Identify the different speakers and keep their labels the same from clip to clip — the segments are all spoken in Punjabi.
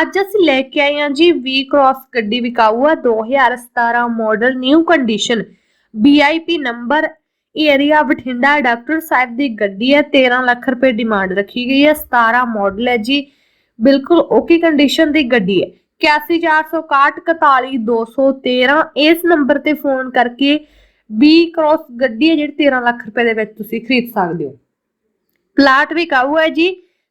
Speaker 1: ਅੱਜ ਅਸੀਂ ਲੈ ਕੇ ਆਏ ਹਾਂ ਜੀ ਵੀ ਕ੍ਰਾਸ ਗੱਡੀ ਵਿਕਾਊ ਆ 2017 model new condition BIP number area Bathinda doctor sahib ਦੀ ਗੱਡੀ ਹੈ 13 ਲੱਖ ਰੁਪਏ ਡਿਮਾਂਡ ਰੱਖੀ ਗਈ ਹੈ 17 ਮਾਡਲ ਹੈ ਜੀ, ਬਿਲਕੁਲ ਓਕੇ ਕੰਡੀਸ਼ਨ ਦੀ ਗੱਡੀ ਹੈ। 8146141213 ਇਸ ਨੰਬਰ ਤੇ ਫੋਨ ਕਰਕੇ B ਕ੍ਰਾਸ ਗੱਡੀ ਹੈ ਜਿਹੜੀ 13 ਲੱਖ ਰੁਪਏ ਦੇ ਵਿੱਚ ਤੁਸੀਂ ਖਰੀਦ ਸਕਦੇ ਹੋ। ਪਲਾਟ ਵਿਕਾਊ ਹੈ ਜੀ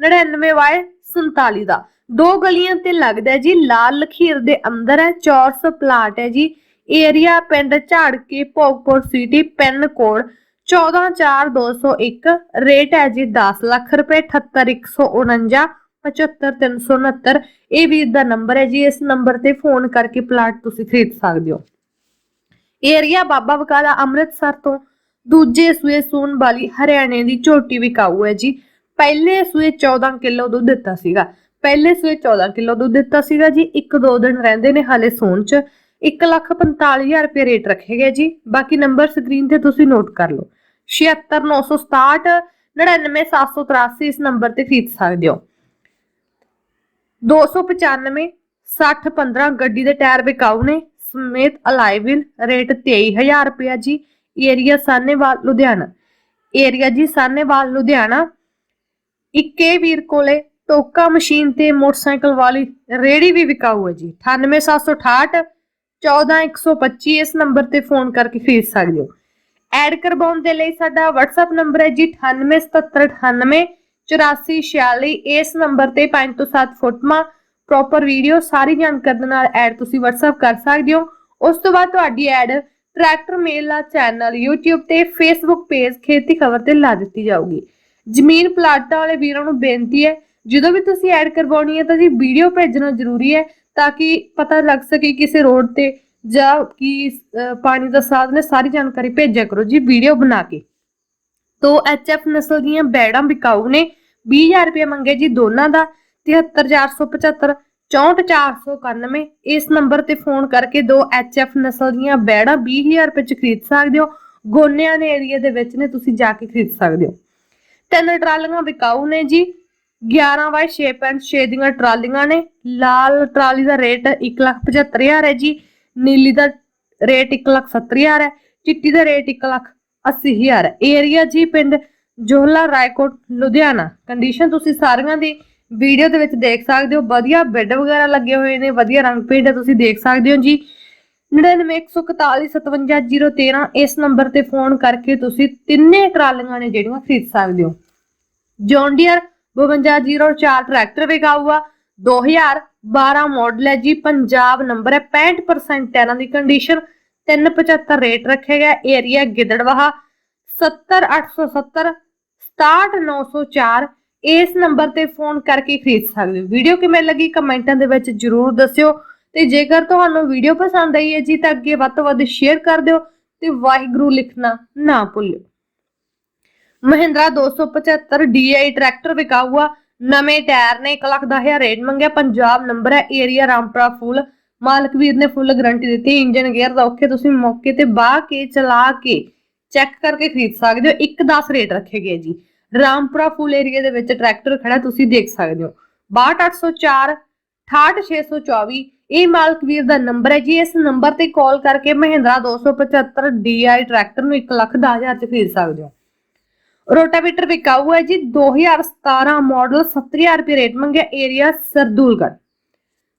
Speaker 1: 99 ਵਾਈ 47 ਦਾ। ਦੋ ਗਲੀਆਂ ਤੇ ਲੱਗਦਾ ਜੀ, ਲਾਲ ਲਖੀਰ ਦੇ ਅੰਦਰ ਹੈ, ਚੌਰਸ ਪਲਾਟ ਹੈ ਜੀ। ਏਰੀਆ ਪਿੰਡ Jharke, Bhogpur city pin code 14201 rate ਹੈ ਜੀ 10 ਲੱਖ ਰੁਪਏ 78149 75369 ਇਹ ਵੀ ਦਾ ਨੰਬਰ ਹੈ ਜੀ, ਇਸ ਨੰਬਰ ਤੇ ਫੋਨ ਕਰਕੇ ਪਲਾਟ ਤੁਸੀਂ ਖਰੀਦ ਸਕਦੇ ਹੋ। ਏਰੀਆ ਬਾਬਾ ਬਕਾਲਾ ਅੰਮ੍ਰਿਤਸਰ ਤੋਂ। ਦੂਜੇ ਸੂਏ ਸੂਣ ਵਾਲੀ ਹਰਿਆਣੇ ਦੀ ਝੋਟੀ ਵਿਕਾਊ ਹੈ ਜੀ। ਪਹਿਲੇ ਸੂਏ 14 ਕਿਲੋ ਦੁੱਧ ਦਿੱਤਾ ਸੀਗਾ। ਪਹਿਲੇ ਸਵੇ 14 ਕਿਲੋ ਦੁੱਧ ਦਿੱਤਾ ਸੀਗਾ ਜੀ, ਇੱਕ ਦੋ ਦਿਨ ਰਹਿੰਦੇ ਨੇ ਹਾਲੇ ਸੂਣ ਚ। 145000 ਰੁਪਏ ਰੇਟ ਰੱਖੇ ਗਏ ਜੀ। ਬਾਕੀ ਨੰਬਰ ਸਕਰੀਨ ਤੇ ਤੁਸੀਂ ਨੋਟ ਕਰ ਲਓ। 76967 99783 ਇਸ ਨੰਬਰ ਤੇ ਖਰੀਦ ਸਕਦੇ ਹੋ। 295 60 15 ਗੱਡੀ ਦੇ ਟਾਇਰ ਵਿਕਾਊ ਨੇ। ਸਮੇਤ ਅਲਾਈਵਿਲ ਰੇਟ 23000 ਰੁਪਇਆ ਜੀ। ਏਰੀਆ ਸਾਨੇਵਾਲ, ਲੁਧਿਆਣਾ। ਏਰੀਆ ਜੀ ਸਾਨੇਵਾਲ, ਲੁਧਿਆਣਾ। ਇੱਕੇ ਵੀਰ ਕੋਲੇ ਟੋਕਾ ਮਸ਼ੀਨ ਤੇ ਮੋਟਰਸਾਈਕਲ ਵਾਲੀ ਰੇੜੀ ਵੀ ਵਿਕਾਊ ਹੈ ਜੀ। 98768 14125 ਇਸ ਨੰਬਰ ਤੇ ਫੋਨ ਕਰਕੇ ਖਰੀਦ ਸਕਦੇ ਹੋ। ਐਡ ਕਰਵਾਉਣ ਦੇ ਲਈ ਸਾਡਾ WhatsApp ਨੰਬਰ ਹੈ ਜੀ 987798 8446 ਇਸ ਨੰਬਰ ਤੇ 5 ਤੋਂ 7 ਫੋਟੋਆਂ ਪ੍ਰੋਪਰ ਵੀਡੀਓ ਸਾਰੀ ਜਾਣਕਾਰੀ ਦੇ ਨਾਲ ਐਡ ਤੁਸੀਂ WhatsApp ਕਰ ਸਕਦੇ ਹੋ। ਉਸ ਤੋਂ ਬਾਅਦ ਤੁਹਾਡੀ ad tractor Mela channel YouTube ਤੇ Facebook ਪੇਜ ਖੇਤੀ ਖਬਰ ਤੇ ਲਾ ਦਿੱਤੀ ਜਾਊਗੀ। ਜ਼ਮੀਨ ਪਲਾਟਾਂ ਵਾਲੇ ਵੀਰਾਂ ਨੂੰ ਬੇਨਤੀ ਹੈ ਜਦੋਂ ਵੀ ਤੁਸੀਂ ਐਡ ਕਰਵਾਉਣੀ ਹੈ ਤਾਂ ਜੀ ਵੀਡੀਓ ਭੇਜਣਾ ਜ਼ਰੂਰੀ ਹੈ ਤਾਂ ਕਿ ਪਤਾ ਲੱਗ ਸਕੇ ਕਿਸੇ ਰੋਡ ਤੇ ਜਾਂ ਕੀ ਪਾਣੀ ਦਾ ਸਾਧਨ ਸਾਰੀ ਜਾਣਕਾਰੀ ਭੇਜਿਆ ਕਰੋ ਜੀ ਵੀਡੀਓ ਬਣਾ ਕੇ। ਤੋ ਐਚਐਫ ਨਸਲ ਦੀਆਂ ਬੈੜਾਂ ਵਿਕਾਊ ਨੇ 20000 ਰੁਪਏ ਮੰਗੇ ਜੀ ਦੋਨਾਂ ਦਾ 73475 64491 ਇਸ ਨੰਬਰ ਤੇ ਫੋਨ ਕਰਕੇ ਦੋ ਐਚਐਫ ਨਸਲ ਦੀਆਂ ਬੈੜਾਂ 20000 ਰੁਪਏ ਚ ਖਰੀਦ ਸਕਦੇ ਹੋ। ਗੋਨਿਆਂ ਦੇ ਏਰੀਆ ਦੇ ਵਿੱਚ ਨੇ, ਤੁਸੀਂ ਜਾ ਕੇ ਖਰੀਦ ਸਕਦੇ ਹੋ। ਤਿੰਨ ਟਰਾਲੀਆਂ ਵਿਕਾਊ ਨੇ ਜੀ 11 ਬਾਈ 6.6 ਦੀਆਂ ਟਰਾਲੀਆਂ ਨੇ। ਲਾਲ ਟਰਾਲੀ ਦਾ ਰੇਟ 175000 ਹੈ ਜੀ। ਨੀਲੀ ਦਾ ਰੇਟ 170000 ਹੈ। ਚਿੱਟੀ ਦਾ ਰੇਟ 180000 ਹੈ। ਏਰੀਆ ਜੀ, ਪਿੰਡ ਜੋਹਲਾ, ਰਾਏਕੋਟ, ਲੁਧਿਆਣਾ। ਕੰਡੀਸ਼ਨ ਤੁਸੀਂ ਸਾਰੀਆਂ ਦੀ ਵੀਡੀਓ ਦੇ ਵਿੱਚ ਦੇਖ ਸਕਦੇ ਹੋ। ਵਧੀਆ ਬੈੱਡ ਵਗੈਰਾ ਲੱਗੇ ਹੋਏ ਨੇ, ਵਧੀਆ ਰੰਗ ਪੇਂਟ ਹੈ, ਤੁਸੀਂ ਦੇਖ ਸਕਦੇ ਹੋ ਜੀ। 9914457013 ਇਸ ਨੰਬਰ ਤੇ ਫੋਨ ਕਰਕੇ ਤੁਸੀਂ ਤਿੰਨੇ ਟਰਾਲੀਆਂ ਨੇ ਜਿਹੜੀਆਂ ਖਰੀਦ ਸਕਦੇ ਹੋ। ਜੌਨ 5204 ਟਰੈਕਟਰ ਵਿਕਾਊ ਆ। 2012 ਮਾਡਲ ਹੈ ਜੀ, ਪੰਜਾਬ ਨੰਬਰ ਹੈ 65% ਟਾਇਰਾਂ ਦੀ ਕੰਡੀਸ਼ਨ 375 ਰੇਟ ਰੱਖਿਆ ਗਿਆ ਏਰੀਆ ਗਿੱਦੜਵਾਹਾ 70870 67904 ਇਸ ਨੰਬਰ ਤੇ ਫੋਨ ਕਰਕੇ ਖਰੀਦ ਸਕਦੇ ਹੋ। ਵੀਡੀਓ ਕਿਵੇਂ ਲੱਗੀ ਕਮੈਂਟਾਂ ਦੇ ਵਿੱਚ ਜਰੂਰ ਦੱਸਿਓ। ਤੇ ਜੇਕਰ ਤੁਹਾਨੂੰ ਵੀਡੀਓ ਪਸੰਦ ਆਈ ਹੈ ਜੀ, ਤਾਂ ਅੱਗੇ ਵੱਧ ਤੋਂ ਵੱਧ ਸ਼ੇਅਰ ਕਰ ਦਿਓ ਤੇ ਵਾਹਿਗੁਰੂ ਲਿਖਣਾ ਨਾ ਭੁੱਲਿਓ। ਮਹਿੰਦਰਾ 275 DI ਟਰੈਕਟਰ ਵਿਕਾਊ ਨਵੇਂ ਟਾਇਰ ਨੇ 1 ਲੱਖ ਦਾ ਹਜ਼ਾਰ ਰੇਟ ਮੰਗਿਆ। ਪੰਜਾਬ ਨੰਬਰ ਹੈ ਏਰੀਆ ਰਾਮਪੁਰਾ ਫੁੱਲ। ਮਾਲਕ ਵੀਰ ਨੇ ਫੁੱਲ ਗਾਰੰਟੀ ਦਿੱਤੀ। ਇੰਜਨ ਗੇਅਰ ਦਾ ਔਖੇ ਤੁਸੀਂ ਮੌਕੇ ਤੇ ਬਾਹ ਕੇ ਚਲਾ ਕੇ ਚੈੱਕ ਕਰਕੇ ਖਰੀਦ ਸਕਦੇ ਹੋ। 1.10 ਰੇਟ ਰੱਖੇ ਗਏ ਜੀ। ਰਾਮਪੁਰਾ ਫੁੱਲ ਏਰੀਆ ਦੇ ਵਿੱਚ ਟਰੈਕਟਰ ਖੜਾ, ਤੁਸੀਂ ਦੇਖ ਸਕਦੇ ਹੋ। 62804 68624 ਇਹ ਮਾਲਕ ਵੀਰ ਦਾ ਨੰਬਰ ਹੈ ਜੀ। ਇਸ ਨੰਬਰ ਤੇ ਕਾਲ ਕਰਕੇ ਮਹਿੰਦਰਾ 275 DI ਟਰੈਕਟਰ ਨੂੰ 1 ਲੱਖ 10000 ਚ ਖਰੀਦ ਸਕਦੇ ਹੋ। ਰੋਟਾਵੇਟਰ ਵਿਕਾਊ ਹੈ ਜੀ 2017 ਮਾਡਲ 70000 ਰੁਪਏ ਰੇਟ ਮੰਗਿਆ ਏਰੀਆ ਸਰਦੂਲਗੜ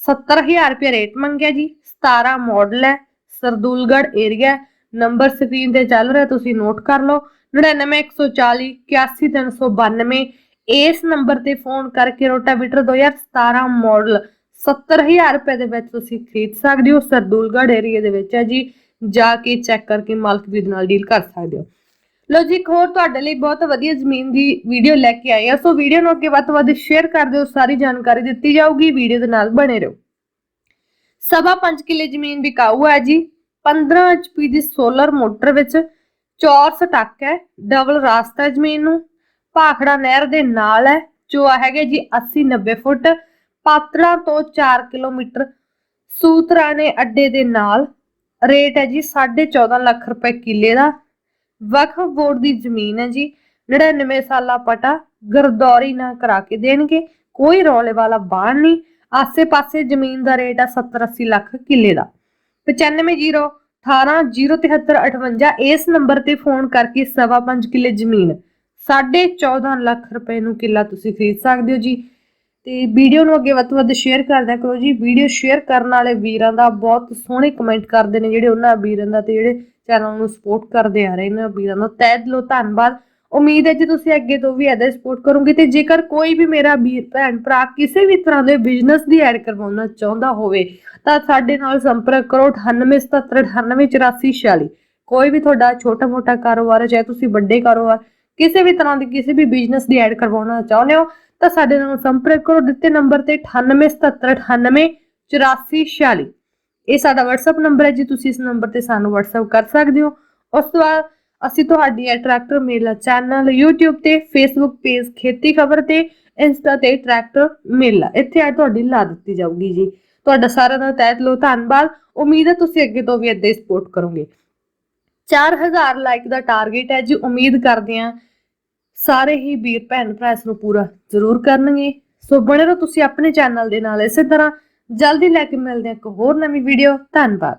Speaker 1: 70000 ਰੁਪਏ ਰੇਟ ਮੰਗਿਆ ਜੀ 17 ਮਾਡਲ ਹੈ ਸਰਦੂਲਗੜ ਏਰੀਆ ਨੰਬਰ ਸਕਰੀਨ ਤੇ ਚੱਲ ਰਿਹਾ, ਤੁਸੀਂ ਨੋਟ ਕਰ ਲਓ। 99140 81392 ਇਸ ਨੰਬਰ ਤੇ ਫੋਨ ਕਰਕੇ ਰੋਟਾਵੇਟਰ 2017 ਮਾਡਲ 70000 ਰੁਪਏ ਦੇ ਵਿੱਚ ਤੁਸੀਂ ਖਰੀਦ ਸਕਦੇ ਹੋ। ਸਰਦੂਲਗੜ ਏਰੀਆ ਦੇ ਵਿੱਚ ਹੈ ਜੀ। ਜਾ ਕੇ ਚੈੱਕ ਕਰਕੇ ਮਾਲਕ ਵੀ ਨਾਲ ਡੀਲ ਕਰ ਸਕਦੇ ਹੋ। ਲੋ ਜੀ, ਇੱਕ ਹੋਰ ਤੁਹਾਡੇ ਲਈ ਬਹੁਤ ਵਧੀਆ ਜ਼ਮੀਨ ਦੀ ਵੀਡੀਓ ਲੈ ਕੇ ਆਏ ਆ ਸੋ ਵੀਡੀਓ ਨੂੰ ਅੱਗੇ ਵੱਧ ਤੋਂ ਵੱਧ ਸ਼ੇਅਰ ਕਰ ਦਿਓ, ਸਾਰੀ ਜਾਣਕਾਰੀ ਦਿੱਤੀ ਜਾਊਗੀ ਵੀਡੀਓ ਦੇ ਨਾਲ ਬਣੇ ਰਹੋ। ਸਵਾ 5 ਕਿੱਲੇ ਜ਼ਮੀਨ ਵਿਕਾਊ ਹੈ ਜੀ। 15 HP ਦੀ ਸੋਲਰ ਮੋਟਰ ਵਿੱਚ ਚੌਰਸ ਟੱਕ ਹੈ ਡਬਲ ਰਾਸਤਾ ਜ਼ਮੀਨ ਨੂੰ। ਭਾਖੜਾ ਨਹਿਰ ਦੇ ਨਾਲ ਹੈ, ਜੋ ਹੈਗੇ ਜੀ 80 90 ਫੁੱਟ। ਪਾਤੜਾ ਤੋਂ 4 ਕਿਲੋਮੀਟਰ ਸੂਤਰਾਣੇ ਅੱਡੇ ਦੇ ਨਾਲ। ਰੇਟ ਹੈ ਜੀ 14.5 ਲੱਖ ਰੁਪਏ ਕਿੱਲੇ ਦਾ। ਵਕਫ ਬੋਰਡ ਦੀ ਜ਼ਮੀਨ ਹੈ ਜੀ। 99 ਸਾਲਾ ਪਟਾ ਗਰਦੌਰੀ ਨਾ ਕਰਾ ਕੇ ਦੇਣਗੇ। ਕੋਈ ਰੌਲੇ ਵਾਲਾ ਬਾਣ ਨਹੀਂ। ਆਸੇ-ਪਾਸੇ ਜ਼ਮੀਨ ਦਾ ਰੇਟ ਹੈ 70-80 ਲੱਖ ਕਿੱਲੇ ਦਾ। 9501 18 ਇਸ ਨੰਬਰ ਤੇ ਫੋਨ ਕਰਕੇ ਸਵਾ ਪੰਜ ਕਿੱਲੇ ਜ਼ਮੀਨ। 14.5 ਲੱਖ ਰੁਪਏ ਨੂੰ ਕਿੱਲਾ ਤੁਸੀਂ ਖਰੀਦ ਸਕਦੇ ਹੋ ਜੀ। ਤੇ ਵੀਡੀਓ ਨੂੰ ਅੱਗੇ ਵੱਧ ਤੋਂ ਵੱਧ ਸ਼ੇਅਰ ਕਰਦਿਆ ਕਰੋ ਜੀ। ਵੀਡੀਓ ਸ਼ੇਅਰ ਕਰਨ ਵਾਲੇ ਵੀਰਾਂ ਦਾ ਬਹੁਤ ਸੋਹਣੇ ਕਮੈਂਟ ਕਰਦੇ ਨੇ ਜਿਹੜੇ ਉਹਨਾਂ ਵੀਰਾਂ ਦਾ ਤੇ ਜਿਹੜੇ ਚੈਨਲ ਨੂੰ ਸਪੋਰਟ ਕਰਦੇ ਆ ਰਹੇ ਨੇ ਵੀਰਾਂ ਦਾ। ਤਹਿ ਦਿਲੋਂ ਧੰਨਵਾਦ। ਉਮੀਦ ਹੈ ਜੀ ਤੁਸੀਂ ਅੱਗੇ ਤੋਂ ਵੀ ਐਦਾ ਸਪੋਰਟ ਕਰੋਗੇ ਤੇ ਜੇਕਰ ਕੋਈ ਵੀ ਮੇਰਾ ਵੀਰ, ਭੈਣ, ਭਰਾ ਕਿਸੇ ਵੀ ਤਰ੍ਹਾਂ ਦੇ ਬਿਜ਼ਨਸ ਦੀ ਐਡ ਕਰਵਾਉਣਾ ਚਾਹੁੰਦਾ ਹੋਵੇ, ਤਾਂ ਸਾਡੇ ਨਾਲ ਸੰਪਰਕ ਕਰੋ 9877988446 ਕੋਈ ਵੀ ਤੁਹਾਡਾ ਛੋਟਾ ਮੋਟਾ ਕਾਰੋਬਾਰ ਹੈ, ਚਾਹੇ ਤੁਸੀਂ ਵੱਡੇ ਕਾਰੋਬਾਰ, ਕਿਸੇ ਵੀ ਤਰ੍ਹਾਂ ਦੇ ਕਿਸੇ ਵੀ ਬਿਜ਼ਨਸ ਦੀ ਐਡ ਕਰਵਾਉਣਾ ਚਾਹੁੰਦੇ ਹੋ, ਤਾਂ ਸਾਡੇ ਨਾਲ ਸੰਪਰਕ ਕਰੋ। ਦਿੱਤੇ ਨੰਬਰ ਤੇ 9877988446 ਇਹ ਸਾਡਾ WhatsApp ਨੰਬਰ ਹੈ ਜੀ, ਤੁਸੀਂ ਇਸ ਨੰਬਰ ਤੇ ਸਾਨੂੰ WhatsApp ਕਰ ਸਕਦੇ ਹੋ। ਉਸ ਤੋਂ ਬਾਅਦ ਅਸੀਂ ਤੁਹਾਡੀ ਇਹ ਟਰੈਕਟਰ ਮੇਲਾ ਚੈਨਲ YouTube ਤੇ, Facebook ਪੇਜ ਖੇਤੀ ਖਬਰ ਤੇ ਇੰਸਟਾ ਤੇ ਟਰੈਕਟਰ ਮੇਲਾ। ਇੱਥੇ ਆ ਤੁਹਾਡੀ ਲਾ ਦਿੱਤੀ ਜਾਊਗੀ ਜੀ। ਤੁਹਾਡਾ ਸਾਰਿਆਂ ਦਾ ਤਹਿ ਦਿਲੋਂ ਧੰਨਵਾਦ। ਉਮੀਦ ਹੈ ਤੁਸੀਂ ਅੱਗੇ ਤੋਂ ਵੀ ਇੱਦਾਂ ਹੀ ਸਪੋਰਟ ਕਰੋਗੇ। 4000 ਲਾਈਕ ਦਾ ਟਾਰਗੇਟ ਹੈ ਜੀ। ਉਮੀਦ ਕਰਦੇ ਹਾਂ ਸਾਰੇ ਹੀ ਵੀਰ ਭੈਣ ਭਰਾ ਇਸ ਨੂੰ ਪੂਰਾ ਜ਼ਰੂਰ ਕਰਨਗੇ। ਸੋ ਬਣੇ ਰਹੋ ਤੁਸੀਂ ਆਪਣੇ ਚੈਨਲ ਦੇ ਨਾਲ। ਇਸੇ ਤਰ੍ਹਾਂ ਜਲਦੀ ਲੈ ਕੇ ਮਿਲਦੇ ਹਾਂ ਇੱਕ ਹੋਰ ਨਵੀਂ ਵੀਡੀਓ ਧੰਨਵਾਦ।